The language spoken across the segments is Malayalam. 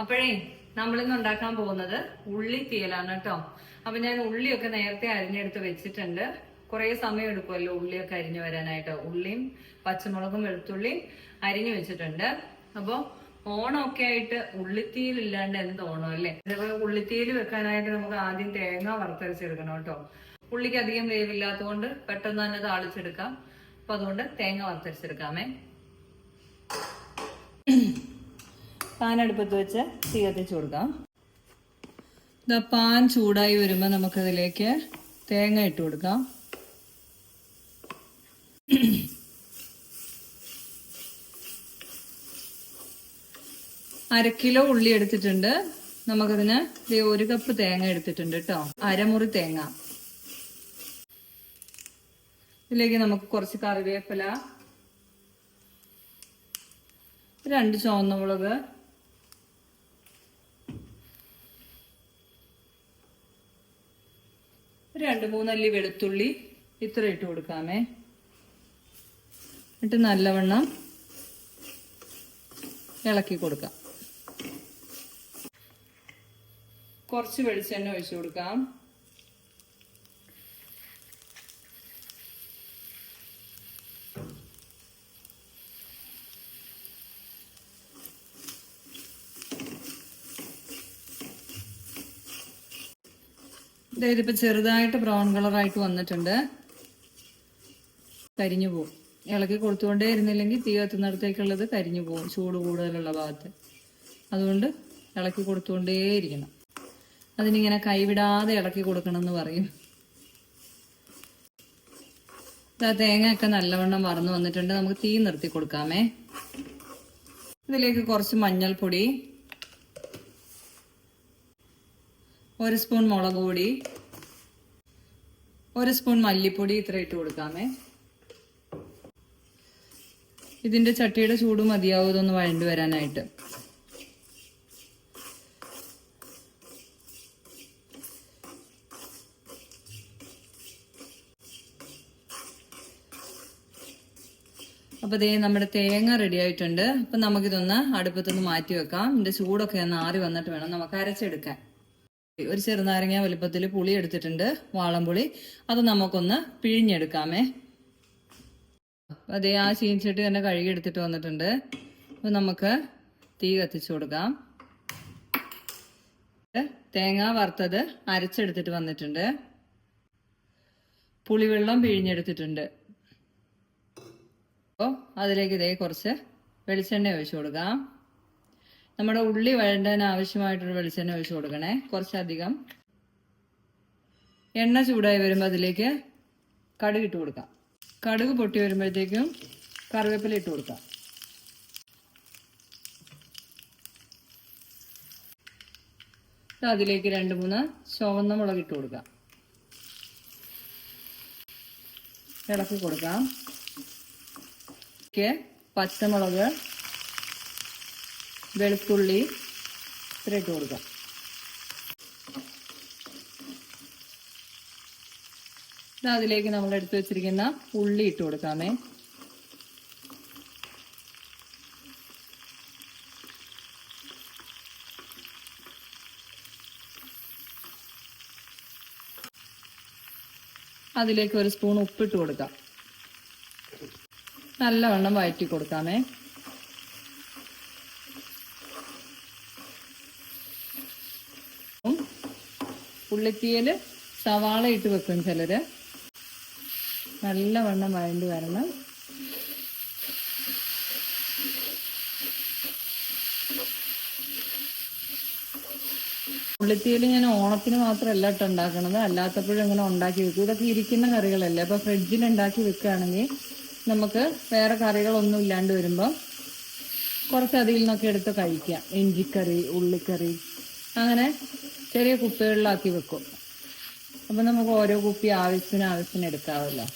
അപ്പോഴേ നമ്മളിന്ന് ഉണ്ടാക്കാൻ പോകുന്നത് ഉള്ളി തീയലാണ് കേട്ടോ. അപ്പൊ ഞാൻ ഉള്ളിയൊക്കെ നേരത്തെ അരിഞ്ഞെടുത്ത് വെച്ചിട്ടുണ്ട്. കുറെ സമയം എടുക്കുമല്ലോ ഉള്ളിയൊക്കെ അരിഞ്ഞു വരാനായിട്ട്. ഉള്ളിയും പച്ചമുളകും വെളുത്തുള്ളിയും അരിഞ്ഞു വെച്ചിട്ടുണ്ട്. അപ്പോൾ ഓണമൊക്കെ ആയിട്ട് ഉള്ളിത്തീയിൽ ഇല്ലാണ്ട് എന്ത് ഓണം അല്ലേ? ഇതേപോലെ ഉള്ളിത്തീയിൽ വെക്കാനായിട്ട് നമുക്ക് ആദ്യം തേങ്ങ വറുത്തരച്ചെടുക്കണം കേട്ടോ. ഉള്ളിക്ക് അധികം വേവില്ലാത്തതുകൊണ്ട് പെട്ടെന്ന് തന്നെ താളിച്ചെടുക്കാം. അപ്പൊ അതുകൊണ്ട് തേങ്ങ വറുത്തരച്ചെടുക്കാമേ. പാൻ അടുപ്പത്ത് വെച്ച് തീ കത്തിച്ച് കൊടുക്കാം. ഇതാ പാൻ ചൂടായി വരുമ്പോൾ നമുക്കതിലേക്ക് തേങ്ങ ഇട്ട് കൊടുക്കാം. അര കിലോ ഉള്ളി എടുത്തിട്ടുണ്ട്. നമുക്കതിന് ഒരു കപ്പ് തേങ്ങ എടുത്തിട്ടുണ്ട് കേട്ടോ അരമുറി തേങ്ങ. ഇതിലേക്ക് നമുക്ക് കുറച്ച് കറിവേപ്പില രണ്ട് ചുവന്ന മുളക് രണ്ട് മൂന്നല്ലി വെളുത്തുള്ളി ഇത്ര ഇട്ട് കൊടുക്കാമേ. എന്നിട്ട് നല്ലവണ്ണം ഇളക്കി കൊടുക്കാം. കുറച്ച് വെളിച്ചെണ്ണ ഒഴിച്ചു കൊടുക്കാം. ഇപ്പൊ ചെറുതായിട്ട് ബ്രൗൺ കളറായിട്ട് വന്നിട്ടുണ്ട്. കരിഞ്ഞു പോകും ഇളക്കി കൊടുത്തുകൊണ്ടേ ഇരുന്നില്ലെങ്കിൽ തീ കത്തുന്നിടത്തേക്കുള്ളത് കരിഞ്ഞു പോകും ചൂട് കൂടുതലുള്ള ഭാഗത്ത്. അതുകൊണ്ട് ഇളക്കി കൊടുത്തുകൊണ്ടേ ഇരിക്കണം. അതിനിങ്ങനെ കൈവിടാതെ ഇളക്കി കൊടുക്കണം എന്ന് പറയും. ഇതാ തേങ്ങയൊക്കെ നല്ലവണ്ണം വറന്നു വന്നിട്ടുണ്ട്. നമുക്ക് തീ നിർത്തി കൊടുക്കാമേ. ഇതിലേക്ക് കുറച്ച് മഞ്ഞൾപ്പൊടി ഒരു സ്പൂൺ മുളക് പൊടി ഒരു സ്പൂൺ മല്ലിപ്പൊടി ഇത്ര ഇട്ട് കൊടുക്കാമേ. ഇതിന്റെ ചട്ടിയുടെ ചൂട് മതിയാവും ഇതൊന്ന് വഴണ്ടു വരാനായിട്ട്. അപ്പോൾ ദേ നമ്മുടെ തേങ്ങ റെഡി ആയിട്ടുണ്ട്. അപ്പൊ നമുക്കിതൊന്ന് അടുപ്പത്തൊന്ന് മാറ്റി വെക്കാം. ഇതിന്റെ ചൂടൊക്കെ ഒന്ന് ആറി വന്നിട്ട് വേണം നമുക്ക് അരച്ചെടുക്കാൻ. ഒരു ചെറുനാരങ്ങ വലുപ്പത്തിൽ പുളി എടുത്തിട്ടുണ്ട് വാളംപുളി. അത് നമുക്കൊന്ന് പിഴിഞ്ഞെടുക്കാമേ. അതേ ആ ചീനിച്ചട്ടി തന്നെ കഴുകി എടുത്തിട്ട് വന്നിട്ടുണ്ട്. അപ്പൊ നമുക്ക് തീ കത്തിച്ചു കൊടുക്കാം. തേങ്ങ വറുത്തത് അരച്ചെടുത്തിട്ട് വന്നിട്ടുണ്ട്. പുളിവെള്ളം പിഴിഞ്ഞെടുത്തിട്ടുണ്ട്. അപ്പോൾ അതിലേക്ക് ഇതേ കുറച്ച് വെളിച്ചെണ്ണ ഒഴിച്ചു കൊടുക്കാം. നമ്മുടെ ഉള്ളി വഴണ്ടതിന് ആവശ്യമായിട്ടൊരു വെളിച്ചെണ്ണ ഒഴിച്ചു കൊടുക്കണേ. കുറച്ചധികം എണ്ണ ചൂടായി വരുമ്പോൾ അതിലേക്ക് കടുക് ഇട്ട് കൊടുക്കാം. കടുക് പൊട്ടി വരുമ്പോഴത്തേക്കും കറിവേപ്പില ഇട്ട് കൊടുക്കാം. അതിലേക്ക് രണ്ട് മൂന്ന് ചുവന്ന മുളക് ഇട്ട് കൊടുക്കാം. ഇളക്കി കൊടുക്കാം. പച്ചമുളക് വെളുത്തുള്ളി ഇത്ര ഇട്ട് കൊടുക്കാം അതിലേക്ക് നമ്മൾ എടുത്തു വെച്ചിരിക്കുന്ന ഉള്ളി ഇട്ട് കൊടുക്കാമേ. അതിലേക്ക് ഒരു സ്പൂൺ ഉപ്പിട്ട് കൊടുക്കാം. നല്ലവണ്ണം വഴറ്റി കൊടുക്കാമേ. ഉള്ളിത്തീയൽ സവാള ഇട്ട് വെക്കും ചിലര്. നല്ലവണ്ണം വഴണ്ടി വരണം. ഉള്ളിത്തീയൽ ഞാൻ ഓണത്തിന് മാത്രമല്ല ഇട്ട് ഉണ്ടാക്കണത്. അല്ലാത്തപ്പോഴും ഇങ്ങനെ ഉണ്ടാക്കി വെക്കും. ഇതൊക്കെ ഇരിക്കുന്ന കറികളല്ലേ. അപ്പൊ ഫ്രിഡ്ജിൽ ഉണ്ടാക്കി വെക്കുകയാണെങ്കിൽ നമുക്ക് വേറെ കറികളൊന്നും ഇല്ലാണ്ട് വരുമ്പോൾ കുറച്ച് അതിൽ നിന്നൊക്കെ എടുത്ത് കഴിക്കാം. ഇഞ്ചിക്കറി ഉള്ളിക്കറി അങ്ങനെ ചെറിയ കുപ്പികളിലാക്കി വെക്കും. അപ്പം നമുക്ക് ഓരോ കുപ്പി ആവശ്യത്തിന് ആവശ്യത്തിന് എടുക്കാമല്ലോ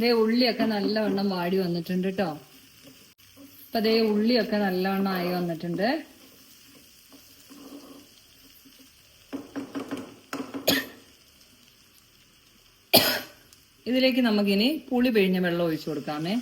ദേ ഉള്ളിയൊക്കെ നല്ലവണ്ണം വാടി വന്നിട്ടുണ്ട് കേട്ടോ അപ്പൊ ദേ ഉള്ളിയൊക്കെ നല്ലവണ്ണം ആയി വന്നിട്ടുണ്ട്. ഇതിലേക്ക് നമുക്കിനി പുളി പിഴിഞ്ഞ വെള്ളം ഒഴിച്ചു കൊടുക്കാമേ.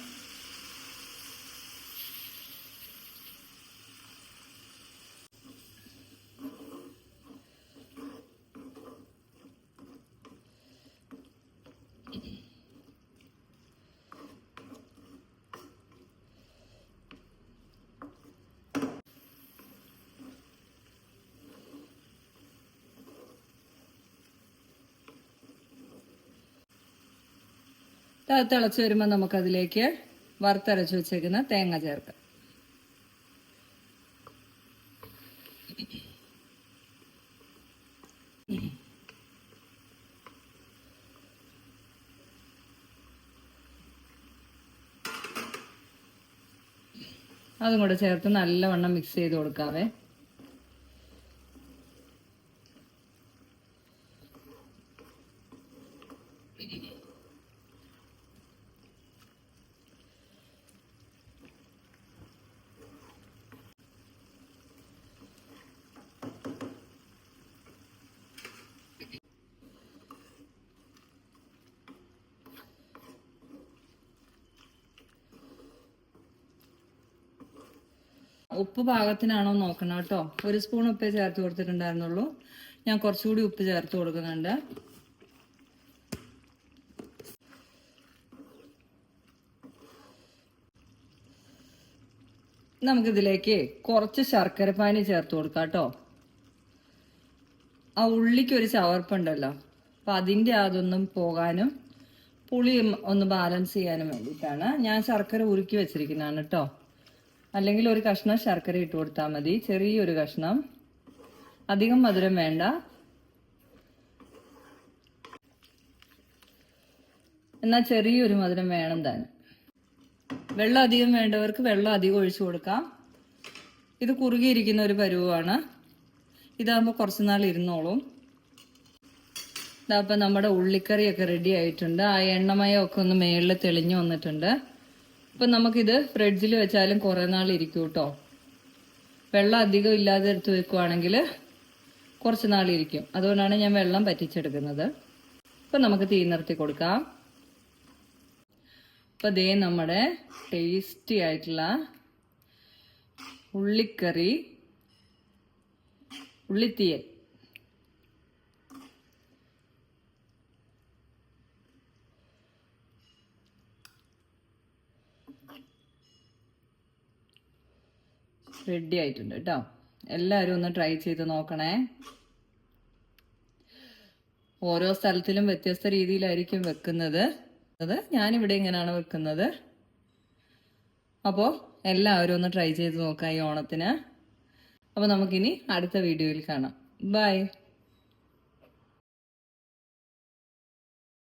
തിളച്ച് വരുമ്പോൾ നമുക്കതിലേക്ക് വറുത്തരച്ച് വെച്ചേക്കുന്ന തേങ്ങ ചേർക്കാം അതും കൂടെ ചേർത്ത് നല്ലവണ്ണം മിക്സ് ചെയ്ത് കൊടുക്കാവേ. ഉപ്പ് പാകത്തിനാണോ നോക്കണം കേട്ടോ. ഒരു സ്പൂൺ ഉപ്പേ ചേർത്ത് കൊടുത്തിട്ടുണ്ടായിരുന്നുള്ളൂ. ഞാൻ കുറച്ചുകൂടി ഉപ്പ് ചേർത്ത് കൊടുക്കുന്നുണ്ട്. നമുക്കിതിലേക്ക് കുറച്ച് ശർക്കര പാനി ചേർത്ത് കൊടുക്കാം കേട്ടോ. ആ ഉള്ളിക്ക് ഒരു ചവർപ്പുണ്ടല്ലോ. അപ്പൊ അതിന്റെ അതൊന്നും പോകാനും പുളി ഒന്ന് ബാലൻസ് ചെയ്യാനും വേണ്ടിയിട്ടാണ്. ഞാൻ ശർക്കര ഉരുക്കി വെച്ചിരിക്കുന്നതാണ് കേട്ടോ. അല്ലെങ്കിൽ ഒരു കഷ്ണം ശർക്കര ഇട്ട് കൊടുത്താൽ മതി. ചെറിയൊരു കഷ്ണം. അധികം മധുരം വേണ്ട. എന്നാൽ ചെറിയൊരു മധുരം വേണം താനും വെള്ളം അധികം വേണ്ടവർക്ക് വെള്ളം അധികം ഒഴിച്ചു കൊടുക്കാം. ഇത് കുറുകിയിരിക്കുന്ന ഒരു പരുവാണ്. ഇതാകുമ്പോൾ കുറച്ച് നാൾ ഇരുന്നോളും. ഇതാകുമ്പോൾ നമ്മുടെ ഉള്ളിക്കറിയൊക്കെ റെഡി ആയിട്ടുണ്ട്. ആ എണ്ണമയമൊക്കെ ഒന്ന് മേളിൽ തെളിഞ്ഞു വന്നിട്ടുണ്ട്. അപ്പം നമുക്കിത് ഫ്രിഡ്ജിൽ വെച്ചാലും കുറേ നാൾ ഇരിക്കും കേട്ടോ വെള്ളം അധികം ഇല്ലാതെ എടുത്ത് വെക്കുവാണെങ്കിൽ കുറച്ച് നാൾ ഇരിക്കും. അതുകൊണ്ടാണ് ഞാൻ വെള്ളം പറ്റിച്ചെടുക്കുന്നത്. ഇപ്പൊ നമുക്ക് തീ നിർത്തി കൊടുക്കാം. ഇപ്പൊ ദേ നമ്മുടെ ടേസ്റ്റി ആയിട്ടുള്ള ഉള്ളിക്കറി ഉള്ളിത്തീയൽ റെഡി ആയിട്ടുണ്ട് കേട്ടോ എല്ലാവരും ഒന്ന് ട്രൈ ചെയ്ത് നോക്കണേ. ഓരോ സ്ഥലത്തിലും വ്യത്യസ്ത രീതിയിലായിരിക്കും വെക്കുന്നത്. അത് ഞാനിവിടെ ഇങ്ങനെയാണ് വെക്കുന്നത്. അപ്പോൾ എല്ലാവരും ഒന്ന് ട്രൈ ചെയ്ത് നോക്കാം ഈ ഓണത്തിന്. അപ്പോൾ നമുക്കിനി അടുത്ത വീഡിയോയിൽ കാണാം. ബൈ